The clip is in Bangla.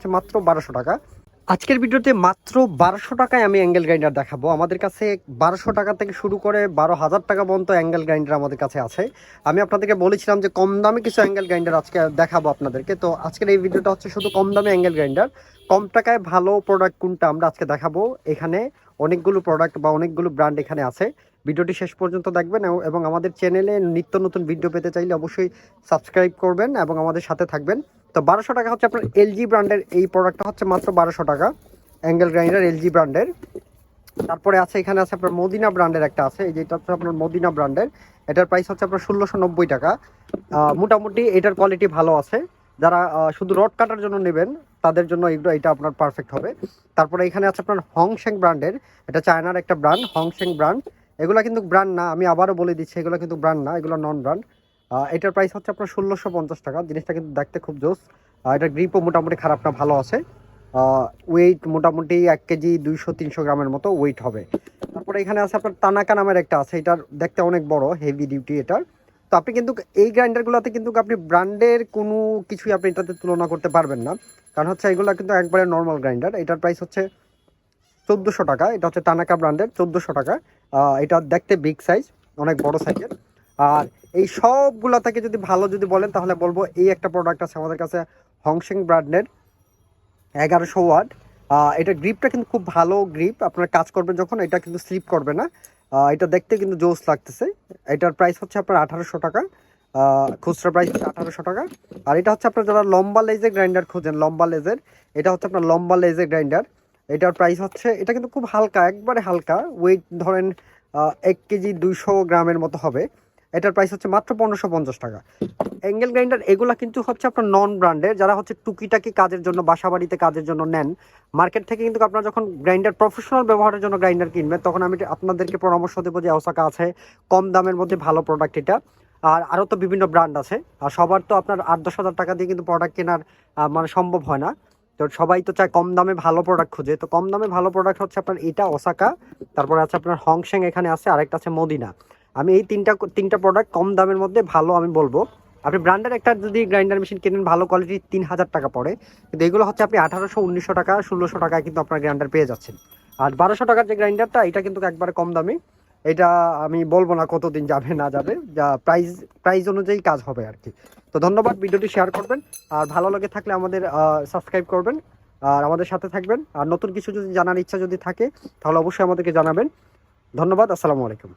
হচ্ছে মাত্র বারোশো টাকা। আজকের ভিডিওতে মাত্র বারোশো টাকায় আমি অ্যাঙ্গেল গ্রাইন্ডার দেখাবো। আমাদের কাছে বারোশো টাকা থেকে শুরু করে বারো হাজার টাকা পর্যন্ত অ্যাঙ্গেল গ্রাইন্ডার আমাদের কাছে আছে। আমি আপনাদেরকে বলেছিলাম যে কম দামে কিছু অ্যাঙ্গেল গ্রাইন্ডার আজকে দেখাবো আপনাদেরকে। তো আজকের এই ভিডিওটা হচ্ছে শুধু কম দামে অ্যাঙ্গেল গ্রাইন্ডার। কম টাকায় ভালো প্রোডাক্ট কোনটা আমরা আজকে দেখাবো? এখানে অনেকগুলো প্রোডাক্ট বা অনেকগুলো ব্র্যান্ড এখানে আছে। ভিডিওটি শেষ পর্যন্ত দেখবেন এবং- আমাদের চ্যানেলে নিত্য নতুন ভিডিও পেতে চাইলে অবশ্যই সাবস্ক্রাইব করবেন এবং আমাদের সাথে থাকবেন। তো বারোশো টাকা হচ্ছে আপনার এলজি ব্র্যান্ডের এই প্রোডাক্টটা হচ্ছে মাত্র বারোশো টাকা। অ্যাঙ্গেল গ্রাইন্ডার এলজি ব্র্যান্ডের তারপরে আছে, এখানে আছে আপনার মদিনা ব্র্যান্ডের একটা আছে, এই যেটা হচ্ছে আপনার মদিনা ব্র্যান্ডের এটার প্রাইস হচ্ছে আপনার ষোলোশো নব্বই টাকা। মোটামুটি এটার কোয়ালিটি ভালো আছে। যারা শুধু রড কাটার জন্য নেবেন, তাদের জন্য এগুলো এটা আপনার পারফেক্ট হবে। তারপরে এখানে আছে আপনার হংশেং ব্র্যান্ডের এটা চায়নার একটা ব্র্যান্ড হংশেং ব্র্যান্ড এগুলো কিন্তু ব্র্যান্ড না, আমি আবারও বলে দিচ্ছি, এগুলো কিন্তু ব্র্যান্ড না, এগুলো নন ব্র্যান্ড এটার প্রাইস হচ্ছে আপনার ষোলোশো পঞ্চাশ টাকা। জিনিসটা কিন্তু দেখতে খুব জোস। এটার গ্রিপও মোটামুটি খারাপ না, ভালো আছে। ওয়েট মোটামুটি এক কেজি দুইশো তিনশো গ্রামের মতো ওয়েট হবে। তারপরে এখানে আছে আপনার তানাকা নামের একটা আছে। এটার দেখতে অনেক বড় হেভি ডিউটি এটার। তো আপনি কিন্তু এই গ্রাইন্ডারগুলোতে কিন্তু আপনি ব্র্যান্ডের কোনো কিছুই আপনি এটাতে তুলনা করতে পারবেন না। কারণ হচ্ছে এগুলো কিন্তু একবারে নর্মাল গ্রাইন্ডার। এটার প্রাইস হচ্ছে চোদ্দোশো টাকা। এটা হচ্ছে তানাকা ব্র্যান্ডের, চোদ্দোশো টাকা। এটা দেখতে বিগ সাইজ অনেক বড় সাইজের আর এই সবগুলা থেকে যদি ভালো যদি বলেন, তাহলে বলব এই একটা প্রোডাক্ট আছে আমাদের কাছে হংসিং ব্র্যান্ডের এগারোশো ওয়াট। এটা গ্রিপটা কিন্তু খুব ভালো গ্রিপ আপনারা কাজ করবেন যখন, এটা কিন্তু স্লিপ করবে না। এটা দেখতে কিন্তু জোস লাগতেছে। এটার প্রাইস হচ্ছে আপনার আঠারোশো টাকা। খুচরা প্রাইস হচ্ছে আঠারোশো টাকা। আর এটা হচ্ছে আপনার যারা লম্বা লেজের গ্রাইন্ডার খোঁজেন, লম্বা লেজের এটা হচ্ছে আপনার লম্বা লেজের গ্রাইন্ডার এটার প্রাইস হচ্ছে, এটা কিন্তু খুব হালকা, একবারে হালকা। ওয়েট ধরেন এক কেজি দুইশো গ্রামের মতো হবে। এটার প্রাইস হচ্ছে মাত্র পনেরোশো পঞ্চাশ টাকা। অ্যাঙ্গেল গ্রাইন্ডার এগুলা কিন্তু হচ্ছে আপনার নন ব্র্যান্ডের যারা হচ্ছে টুকিটাকি কাজের জন্য বাসা বাড়িতে কাজের জন্য নেন মার্কেট থেকে কিন্তু আপনারা যখন গ্রাইন্ডার প্রফেশনাল ব্যবহারের জন্য গ্রাইন্ডার কিনবেন, তখন আমি আপনাদেরকে পরামর্শ দেবো যে ওসাকা আছে, কম দামের মধ্যে ভালো প্রোডাক্ট এটা। আর আরও তো বিভিন্ন ব্র্যান্ড আছে, আর সবার তো আপনার আট দশ হাজার টাকা দিয়ে কিন্তু প্রোডাক্ট কেনার মানে সম্ভব হয় না। তো সবাই তো চায় কম দামে ভালো প্রোডাক্ট খুঁজে, তো কম দামে ভালো প্রোডাক্ট হচ্ছে আপনার এটা ওসাকা তারপরে আছে আপনার হংশেং এখানে আছে, আরেকটা আছে মদিনা আমি এই তিনটা তিনটা প্রোডাক্ট কম দামের মধ্যে ভালো আমি বলব। আপনি ব্র্যান্ডের একটা যদি গ্রাইন্ডার মেশিন কেনেন, ভালো কোয়ালিটির তিন হাজার টাকা পড়ে। কিন্তু এগুলো হচ্ছে আপনি আঠারোশো, উনিশশো টাকা, ষোলোশো টাকায় কিন্তু আপনার গ্রাইন্ডার পেয়ে যাচ্ছেন। আর বারোশো টাকার যে গ্রাইন্ডারটা এটা কিন্তু একবারে কম দামি। এটা আমি বলব না কতদিন যাবে, না যাবে। যা প্রাইস প্রাইস অনুযায়ী কাজ হবে আর কি। তো ধন্যবাদ, ভিডিওটি শেয়ার করবেন। আর ভালো লাগে থাকলে আমাদের সাবস্ক্রাইব করবেন। আর আমাদের সাথে থাকবেন। আর নতুন কিছু যদি জানার ইচ্ছা যদি থাকে, তাহলে অবশ্যই আমাদেরকে জানাবেন। ধন্যবাদ, আসসালামু আলাইকুম।